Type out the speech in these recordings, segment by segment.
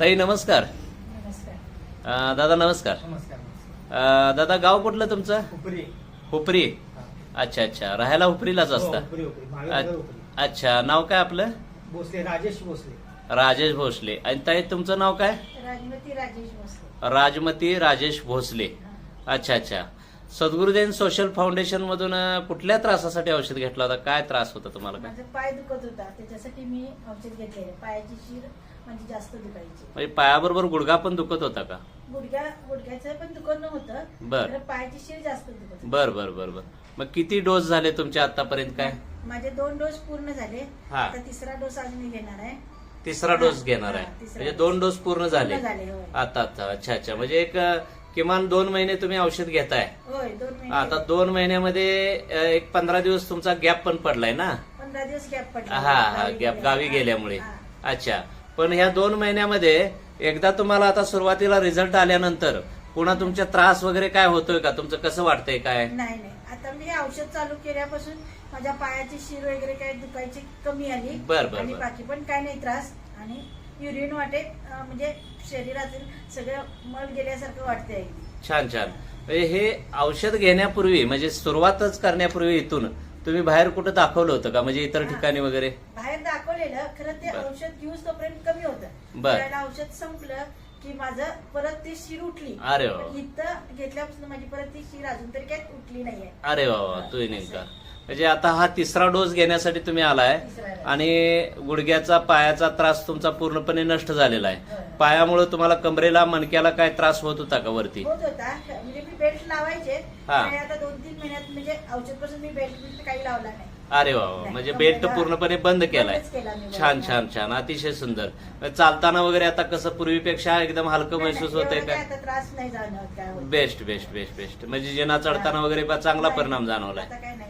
ताई नमस्कार. अं, दादा नमस्कार. अं, दादा गाव कुठलं तुमचं? उपरी हुपरी. अच्छा अच्छा. राहायला हुपरीलाच हो, असता? अ- अच्छा. नाव काय आपलं? भोसले राजेश भोसले. राजेश भोसले. आणि ताई तुमचं नाव काय? राजमती राजेश भोसले. राजमती राजेश भोसले. अच्छा अच्छा. सद्गुरुदेन सोशल फाउंडेशन मधून कुठल्या त्रासासाठी औषध घेतला होता? काय त्रास होता तुम्हाला? काय? माझा पाय दुखत होता. त्याच्यासाठी मी औषध घेतलेले. पायाची शिर म्हणजे जास्त दुखायची. म्हणजे पायाबरोबर गुडघा पण दुखत होता का? गुडघ्या गुडघ्याचं पण दुखत नव्हतं. बर. तर पायाची शिर जास्त दुखत होती. बर बर बर बर. मग किती डोस झाले तुमचे आतापर्यंत काय? माझे दोन डोस पूर्ण झाले. हा. आता तिसरा डोस अजून मी घेणार आहे. तिसरा डोस घेणार आहे. हा, तिसरा म्हणजे डोस. दोन डोस. पूर्ण झाले. पूर्ण झाले, होय. आता आता अच्छा अच्छा. म्हणजे एक अं, किमान दोन महिने तुम्ही औषध घेताय. होय दोन महिने. आता दोन महिन्यामध्ये एक पंधरा दिवस तुमचा गॅप पण पडलाय ना? पंधरा दिवस गॅप पडला. हा हा गॅप. गावी गेल्यामुळे. अच्छा. पण ह्या दोन महिन्यामध्ये एकदा तुम्हाला आता सुरुवातीला रिझल्ट आल्यानंतर पुन्हा तुमच्या त्रास वगैरे काय होतोय का? तुमचं कसं वाटतंय काय? नाही नाही. आता मी औषध चालू केल्यापासून माझ्या पायाची शिर वगैरे काही दुखायची कमी आली. बर, बर, आणि बर. बाकी पण काय नाही त्रास. आणि युरिन वाटे अं, म्हणजे शरीरातील सगळं मळ गेल्यासारखं अगदी. छान छान. म्हणजे हे औषध घेण्यापूर्वी म्हणजे सुरुवातच करण्यापूर्वी इथून तुम्ही बाहेर कुठं दाखवलं होतं का? म्हणजे इतर ठिकाणी वगैरे? बाहेर दाखवलेलं खरं ते बर. औषध घेऊस तोपर्यंत कमी होतं. बर. त्याला औषध संपलं की माझं परत ती शिर उठली. अरे वा. पण इथं घेतल्यापासून माझी परत ती शिर अजून तरी काही उठली नाहीये. अरे वा वा. तू नेमका. म्हणजे आता हा तिसरा डोस घेण्यासाठी तुम्ही आलाय. आणि गुडघ्याचा पायाचा त्रास तुमचा पूर्णपणे नष्ट झालेला आहे. होय. पायामुळे तुम्हाला कमरेला मणक्याला काय त्रास होत होता का वरती? होत होता. म्हणजे मी बेल्ट लावायचे हा. आणि आता दोन तीन महिन्यात म्हणजे औषधपासून मी बेल्ट बिल्ट काही लावला नाही. अरे वा म्हणजे बेल्ट पूर्णपणे बंद केलाय. बंदच केला मी छान. छान छान. अतिशय सुंदर. म्हणजे चालताना वगैरे आता कसं पूर्वीपेक्षा एकदम हलकं नाही, महसूस नाही, होतंय एवढं काय काय आता त्रास नाही जाणवत काय होत. Best best best best. म्हणजे जिना चढताना वगैरे बा चांगला परिणाम जाणवलाय. आता काय नाही. होत.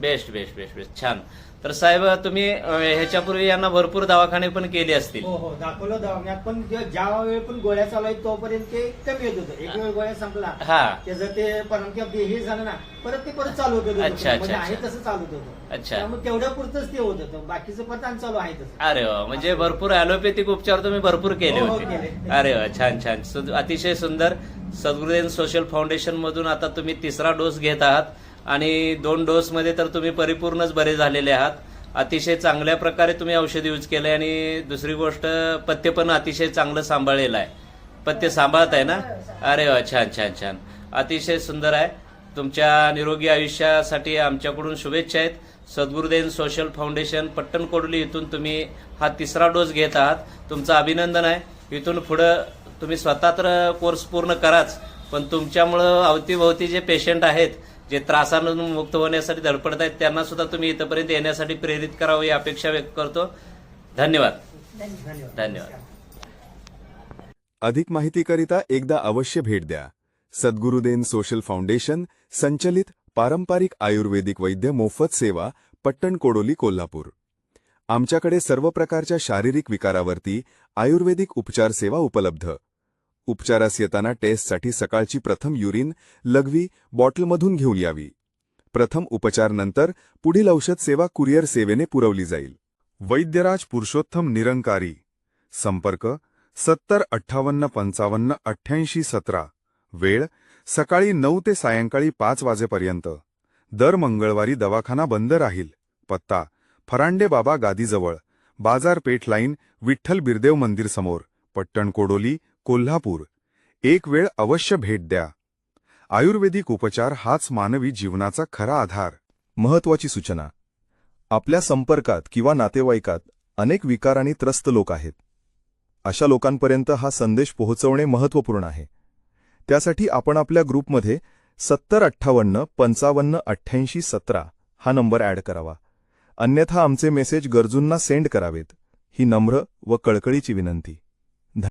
Best best best best. छान. तर साहेब तुम्ही अं, ह्याच्यापूर्वी यांना भरपूर दवाखाने पण केले असतील. हो हो दाखवलं दवाखान्यात पण जे- ज्या वेळ पण गोळ्या चालू आहेत तोपर्यंत ते कमी येत होतं. एक वेळ गोळ्या संपला हा. त्याचं ते परंतु ते हे झालं ना परत ते परत चालू होत होतं. अच्छा, अच्छा, म्हणजे आहे अच्छा. तसं चालू होत होतं. अच्छा. त्यामुळे तेवढ्या पुरतच ते होत होतं. बाकीचं पण आणि चालू आहे तसं. अरे वा म्हणजे भरपूर ॲलोपॅथिक उपचार तुम्ही भरपूर केले हो, हो, होते. केले. अरे वा छान छान. अतिशय सुंदर. सद्गुरुदेव सोशल फाउंडेशन मधून आता तुम्ही तिसरा डोस घेत आहात. आणि दोन डोसमध्ये तर तुम्ही परिपूर्णच बरे झालेले आहात. अतिशय चांगल्या प्रकारे तुम्ही औषध यूज केलंय आणि दुसरी गोष्ट पथ्य पण अतिशय चांगलं सांभाळलेलं आहे. पथ्य सांभाळत आहे ना? अरे वा छान छान छान. अतिशय सुंदर आहे. तुमच्या निरोगी आयुष्यासाठी आमच्याकडून शुभेच्छा आहेत. सद्गुरुदेन सोशल फाउंडेशन पट्टण कोडली इथून तुम्ही हा तिसरा डोस घेत आहात. तुमचं अभिनंदन आहे. इथून पुढं तुम्ही स्वतः तर कोर्स पूर्ण कराच पण तुमच्यामुळं अवतीभोवती जे पेशंट आहेत जे त्रासांमधून मुक्त होण्यासाठी धडपडत आहेत त्यांना सुद्धा तुम्ही इथपर्यंत येण्यासाठी प्रेरित करावं ही अपेक्षा व्यक्त करतो. धन्यवाद. धन्यवाद. धन्यवाद. धन्यवाद अधिक माहितीकरिता एकदा अवश्य भेट द्या. सद्गुरुदेन सोशल फाउंडेशन संचलित पारंपरिक आयुर्वेदिक वैद्य मोफत सेवा पट्टण कोडोली कोल्हापूर. आमच्याकडे सर्व प्रकारच्या शारीरिक विकारावरती आयुर्वेदिक उपचार सेवा उपलब्ध. उपचारास येताना टेस्टसाठी सकाळची प्रथम युरिन लघवी बॉटलमधून घेऊन यावी. प्रथम उपचार पुढील औषध सेवा कुरिअर सेवेने पुरवली जाईल. वैद्यराज पुरुषोत्तम निरंकारी. संपर्क सत्तर अठ्ठावन्न पंचावन्न अठ्ठ्याऐंशी सतरा. वेळ सकाळी नऊ ते सायंकाळी पाच वाजेपर्यंत. दर मंगळवारी दवाखाना बंद राहील. पत्ता फरांडे बाबा गादीजवळ. बाजारपेठ लाईन विठ्ठल बिरदेव मंदिर समोर. पट्टण कोडोली कोल्हापूर. एक वेळ अवश्य भेट द्या. आयुर्वेदिक उपचार हाच मानवी जीवनाचा खरा आधार. महत्वाची सूचना. आपल्या संपर्कात किंवा नातेवाईकात अनेक विकारांनी त्रस्त लोक आहेत. अशा लोकांपर्यंत हा संदेश पोहोचवणे महत्त्वपूर्ण आहे. त्यासाठी आपण आपल्या ग्रुपमध्ये सत्तर अठ्ठावन्न पंचावन्न अठ्ठ्याऐंशी सतरा हा नंबर ॲड करावा. अन्यथा आमचे मेसेज गरजूंना सेंड करावेत. ही नम्र व कळकळीची विनंती.